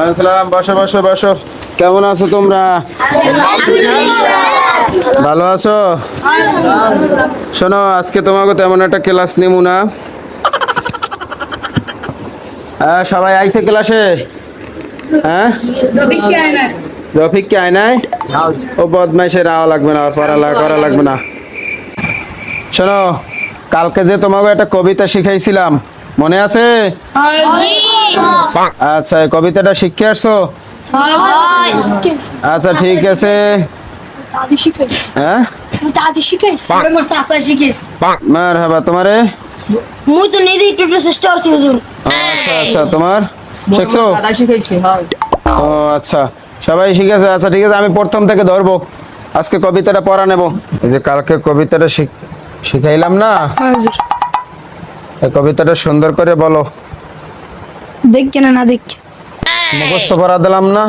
আসসালাম বসো বসো বসো। কেমন আছো তোমরা? ভালো আছো? শোনো আজকে তোমাকে তেমন একটা ক্লাস নেব না। হ্যাঁ সবাই আইছে ক্লাসে? হ্যাঁ? রফিক কে আয় নাই? ও বদমাইশের আওয়া লাগবে না আর পড়ালেখা করা লাগবে না। শোনো কালকে যে তোমাকে একটা কবিতা শিখাইছিলাম মনে আছে? আচ্ছা এই কবিতাটা শিখে আসছো? আচ্ছা ঠিক আছে। হ্যাঁ? তোমারে? মুই তো একটু চেষ্টা করছি হুজুর। আচ্ছা আচ্ছা তোমার? শিখছো? দাদা শিখাইছে ও আচ্ছা। সবাই শিখেছে? আচ্ছা ঠিক আছে আমি প্রথম থেকে ধরবো। আজকে কবিতাটা পড়া নেব। এই যে কালকে কবিতাটা শিখ- শিখাইলাম না? হুজুর। এই কবিতাটা সুন্দর করে বলো। দেখ কেন না দেখ। মুখস্থ করা দিলাম না?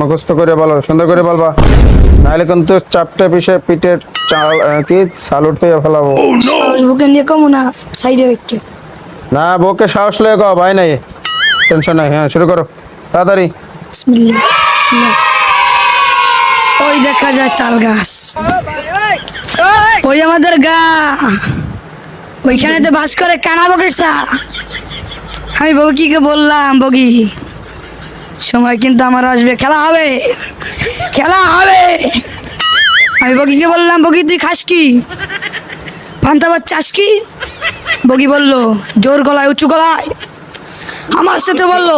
মুখস্থ করে বলো সুন্দর করে বলবা। নাহলে কিন্তু চাপটা পিঠে পিঠের চাল কি? চাল উঠতে ফেলাবো। সাহস বুকে নিয়ে কম না সাইডে রেখে। না বউকে সাহস লয়ে গাও ভাই নাই। টেনশন নাই হ্যাঁ শুরু করো। তাড়াতাড়ি। বিসমিল্লাহ। ওই দেখা যায় তাল গাছ। ওই আমাদের গা। ওইখানে তো বাস করে কানা চা। আমি বগিকে বললাম বগি সময় কিন্তু আমার আসবে, খেলা হবে খেলা হবে। আমি বগিকে বললাম বগি তুই খাস কি? পান্তাবার চাস কি? বগি বলল, জোর গলায়, উঁচু গলায়। আমার সাথে বলল,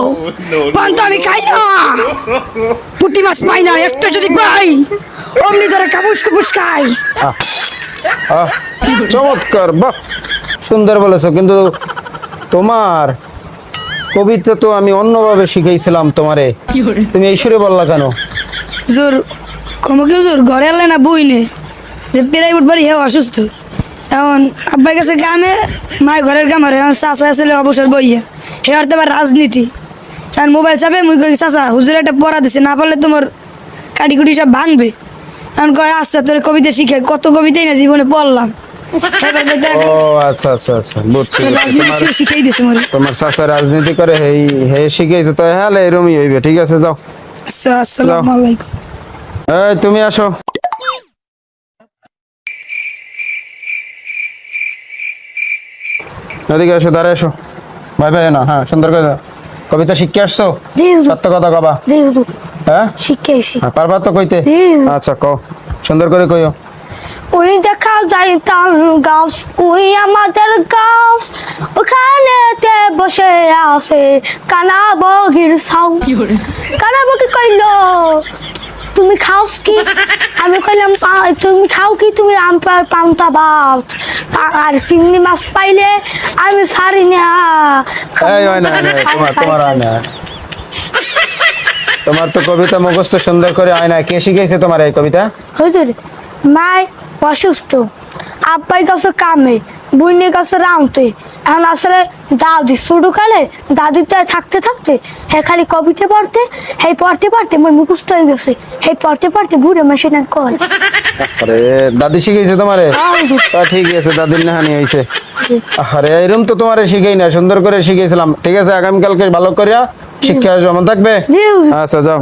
পান্তা আমি খাই না। পুঁটি মাছ পাই না, একটা যদি পাই, অমনি ধরে কাপুস কুপুস খাই। চমৎকার বাহ। সুন্দর বলেছ কিন্তু তোমার কবিতা তো আমি অন্যভাবে শিখাইছিলাম তোমারে। তুমি এই সুরে বললা কেন? জোর কমো কি জোর ঘরে এলে না বই নে? যে প্রাইভেট বাড়ি হেও অসুস্থ। এখন আব্বাই গেছে গ্রামে মায়ের ঘরের কাম হারে এখন চাষা আসলে অবসর বইয়া। হে আর তোমার রাজনীতি। এখন মোবাইল চাপে মুই কই চাষা হুজুর একটা পড়া দিছে না পারলে তোমার কাটি কুটি সব ভাঙবে। এখন কয় আচ্ছা তোর কবিতা শিখে কত কবিতাই না জীবনে পড়লাম। ও আচ্ছা আচ্ছা আচ্ছা বুঝছি। বুঝছি। তোমার শিখাই দিছে মোরে। তোমার চাচা রাজনীতি করে হেই হে শিখাইছে তো হ্যাঁ এরমই হইবে ঠিক আছে যাও। আচ্ছা আসসালামু আলাইকুম। এই তুমি আসো। এদিকে এসো দাঁড়া এসো। ভাই ভাই না হ্যাঁ সুন্দর করে কবিতা শিখে আসছো? সত্য কথা কবা। জি হুজুর। হ্যাঁ? শিখাইছি হ্যাঁ, পারবা তো কইতে? আচ্ছা কও। সুন্দর করে কইও। ওই দেখা গাছ ওই আমাদের গাছ। ওখানেতে বসে আছে কানা বগির সাউ কানা বগি কইল তুমি খাওস কি? আমি কইলাম তুমি খাও কি? তুমি আম পা- পান্তা ভাত। আর চিংড়ি মাছ পাইলে আমি ছাড়ি না। এই হয় না না, তোমার তোমার না। তোমার তো কবিতা মুখস্থ সুন্দর করে হয় না কে শিখাইছে তোমার এই কবিতা? হুজুর মাই অসুস্থ আব্বাই কাছে কামে বুইনি কাছে রাউতে এখন আসলে দাদি শুরু কালে দাদিতে থাকতে থাকতে হে খালি কবিতে পড়তে হে পড়তে পড়তে মোর মুখস্থ হয়ে গেছে। হে পড়তে পড়তে বুড়ে মাসে না কল আরে দাদি শিখাইছে তোমারে? হ্যাঁ, তা ঠিক আছে দাদির নাহানি হইছে। আরে এরম তো তোমারে শিখাই না সুন্দর করে শিখাইছিলাম। ঠিক আছে আগামীকালকে ভালো করিয়া শিক্ষা আসবে? থাকবে আচ্ছা যাও।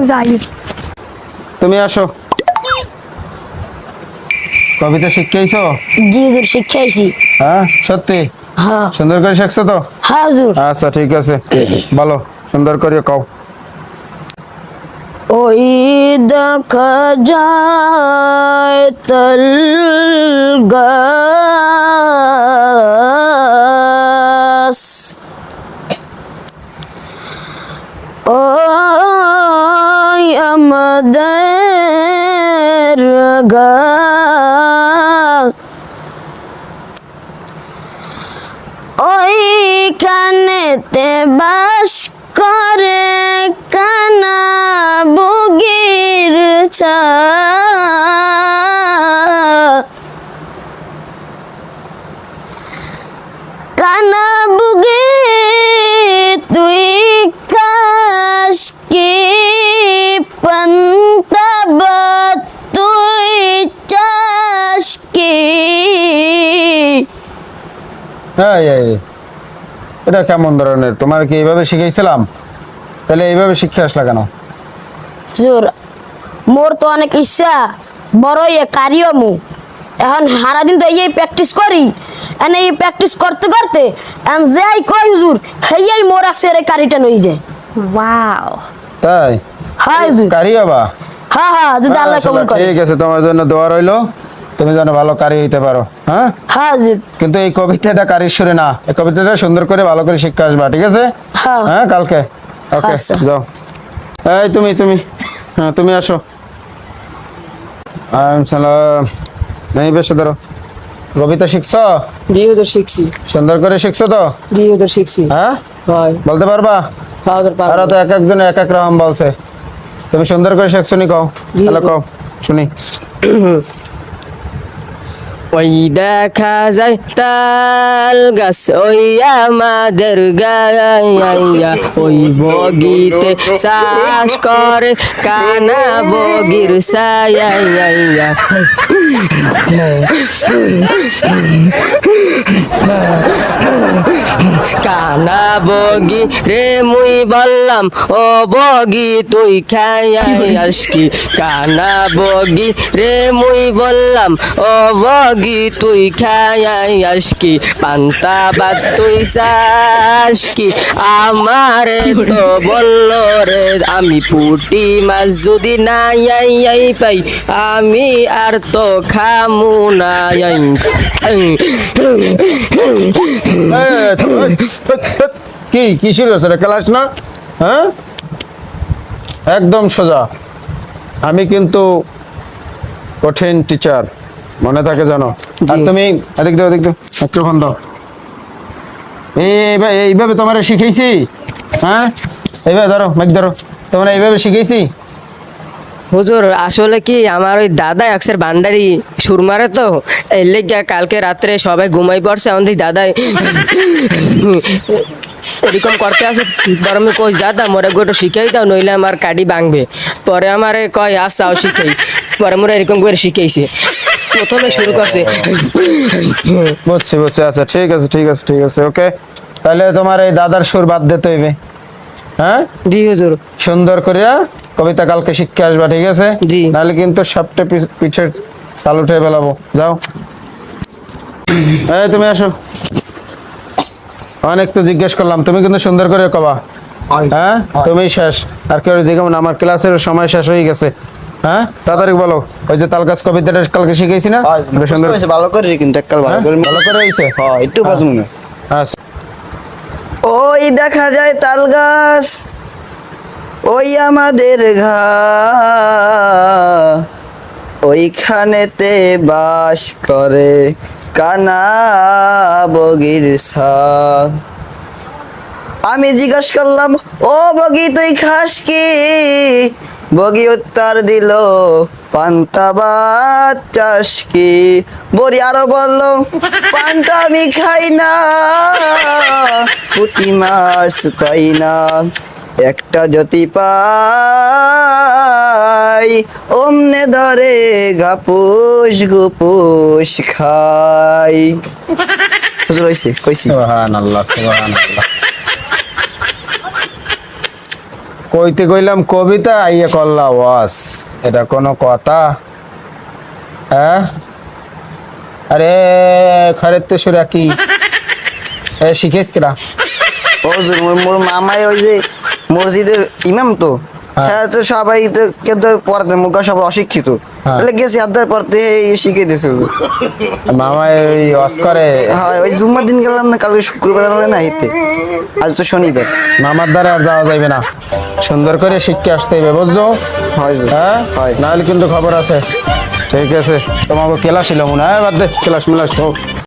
তুমি আসো। কবিতা শিখাইছো জি হুজুর শিখাইছি হ্যাঁ? সত্যি? হ্যাঁ। সুন্দর করে শিখছো তো? হ্যাঁ হুজুর। আচ্ছা ঠিক আছে। বলো সুন্দর করে কও। ওই দেখা যায় তল গাছ ওই আমাদের গা ওইখানেতে বাস করে কানা বুগির চা এটা কেমন ধরনের? তোমার কি এইভাবে শিখাইছিলাম? তাহলে এইভাবে শিক্ষা আসলা কেন? হুজুর মোর তো অনেক ইচ্ছা বড় ইয়ে কারিও মু। এখন সারাদিন তো এই প্র্যাকটিস করি এনে এই প্র্যাকটিস করতে করতে এম যে আই কই হুজুর হেয়াই মোর একসে রে কারিটা নই যে ওয়াও। তাই? হ্যাঁ হুজুর। কারি হবা? হ্যাঁ হ্যাঁ যদি আল্লাহ আচ্ছা, কবুল করে। ঠিক আছে তোমার জন্য দোয়া রইল। তুমি যেন ভালো কারি হইতে পারো হ্যাঁ? হ্যাঁ হুজুর কিন্তু এই কবিতাটা কারির সুরে না। এই কবিতাটা সুন্দর করে ভালো করে শিক্ষা আসবা ঠিক আছে? হ্যাঁ। হ্যাঁ কালকে। ওকে আচ্ছা। যাও। এই তুমি তুমি। হ্যাঁ তুমি আসো। আম সালাম নেই বেশ ধরো। কবিতা শিখছো? জি হুজুর শিখছি। সুন্দর করে শিখছো তো? জি হুজুর শিখছি। হ্যাঁ? হয়। বলতে পারবা? হ্যাঁ হুজুর পারব। তারা তো এক একজন এক এক রকম বলছে। তুমি সুন্দর করে শিখছো নি কও। তাহলে কও শুনি। ওই দেখা যায় তাল গাছ, ওই আমাদের গাইয়া ওই বগিতে চাষ করে, কানা বগির সাইয়া বগি রে মুই বললাম ও বগি তুই খাই আসকি কানা বগি রে মুই বললাম ও বগি তুই খাই আসকি পান্তা বাদ তুই সাসকি আমারে তো বলল রে আমি পুটি মাছ যদি নাই আই আই পাই আমি আর তো খামু নাই কি? কি শুরু হচ্ছে ক্লাস না? হ্যাঁ? একদম সোজা। আমি কিন্তু কঠিন টিচার মনে থাকে জানো আর তুমি এদিক দাও এদিক দাও। এইভাবে এইভাবে তোমার শিখেছি হ্যাঁ? এইভাবে ধরো মাইক ধরো। তোমার এইভাবে শিখেছি হুজুর আসলে কি আমার ওই দাদা একসের বান্ডারি সুর মারে তো? এর লেগে কালকে রাত্রে সবাই ঘুমাই পড়ছে আমাদের দাদাই এরকম করতে আসে পরে আমি কই দাদা মোরে গোটা শিখাই দাও নইলে আমার কাডি ভাঙবে পরে আমারে কয় আসাও শিখাই। পরে মোরে এরকম করে শিখাইছে। প্রথমে শুরু করছে। বুঝছি বুঝছি আচ্ছা ঠিক আছে ঠিক আছে ঠিক আছে ওকে। তাহলে তোমার এই দাদার সুর বাদ দিতে হইবে। হ্যাঁ? জি হুজুর। সুন্দর করিয়া কবিতা কালকে শিক্ষা আসবা ঠিক আছে? জি। নাহলে কিন্তু সবটা পিঠের চাল উঠে ফেলাবো। যাও। এই তুমি আসো। অনেক তো জিজ্ঞেস করলাম তুমি কিন্তু সুন্দর করে কবা। হ্যাঁ। তুমি শেষ। আর কেউ যেমন আমার ক্লাসের সময় শেষ হয়ে গেছে। হ্যাঁ? তাড়াতাড়ি বলো। ওই যে তালগাছ কবিতাটা কালকে শিখেছি না? সুন্দর। সুন্দর ভালো করে কিন্তু এককাল ভালো হ্যাঁ? করে ভালো করে হয়েছে হ্যাঁ একটু বাজু মনে আচ্ছা। ওই দেখা যায় ওই আমাদের ঘা ওইখানেতে বাস করে। কানা বগির আমি জিজ্ঞাসা করলাম, ও বগি, তুই খাস কি? বগি উত্তর দিল, পান্তা ভাত চাস কি? বড়ি আরও বলল, পান্তা আমি খাই না, পুঁটি মাছ পাই না। একটা যদি পাই অমনে ধরে গাপুস গুপুস খাই। হুজুর কইছি সুবহানাল্লাহ সুবহানাল্লাহ। কইতে কইলাম কবিতা আইয়া করলা ওয়াস এটা কোনো কথা? হ্যাঁ? আরে খরের তো সুরা কি শিখেছ কিরা ও মোর মামাই ওই যে মসজিদের ইমাম তো। হ্যাঁ। তো সবাই তো পড়াতে মুখা সবাই অশিক্ষিত। হ্যাঁ। তাহলে গেছি আদার পড়তে এই হুজুর। মামা ওই অস্করে হ্যাঁ ওই জুম্মার দিন গেলাম না কালকে শুক্রবার হলে না হিতে আজ তো শনিবার। মামার দ্বারা আর যাওয়া যাইবে না। সুন্দর করে শিখতে আসতে হবে বুঝছ? হয় হ্যাঁ? হয়। নাহলে কিন্তু খবর আছে। ঠিক আছে তোমাকে ক্লাস ছিল মনে হয় বাদ দে ক্লাস মিলাস তো।